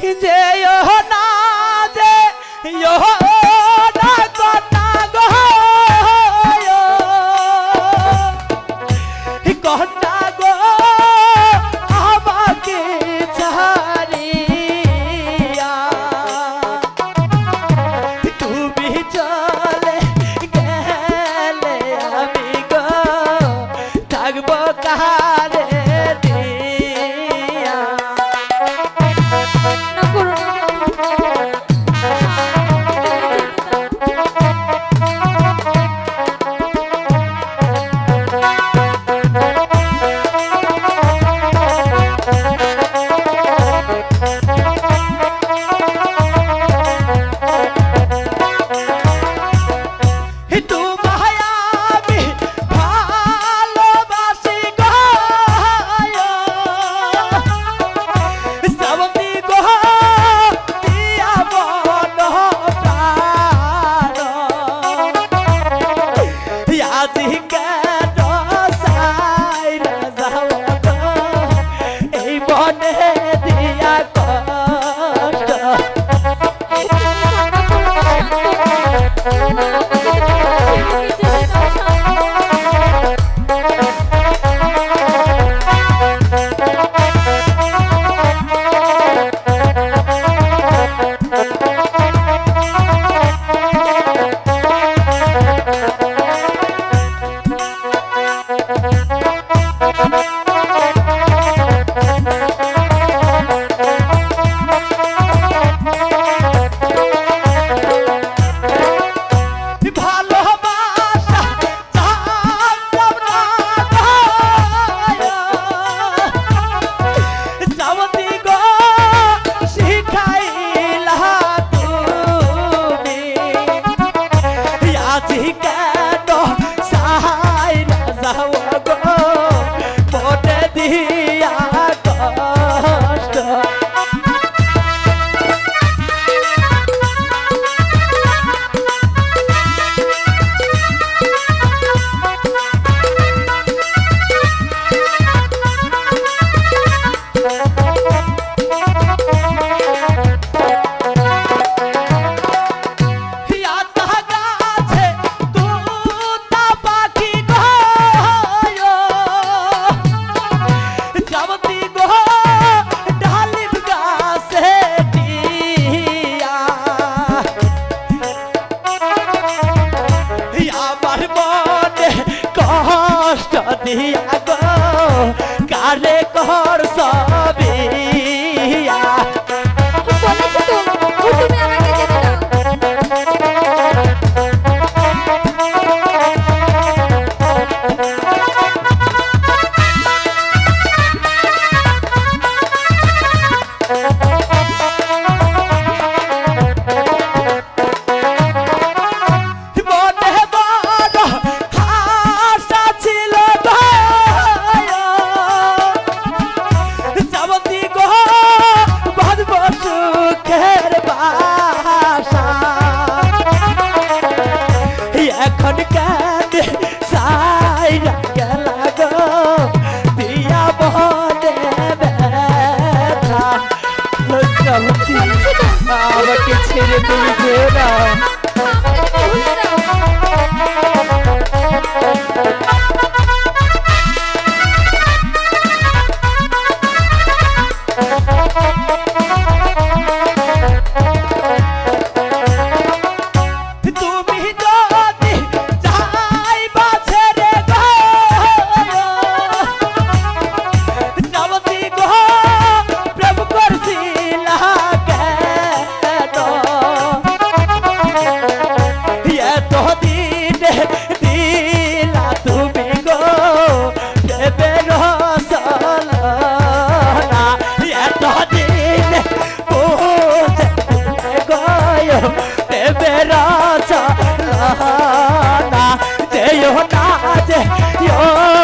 যে না যে হি নিয়া গো কারে কর সব এখন কাঁদে সাইরা গেল গো দিয়া বনে ব্যথা লজ্জা হচ্ছে আমাকে होता आज यो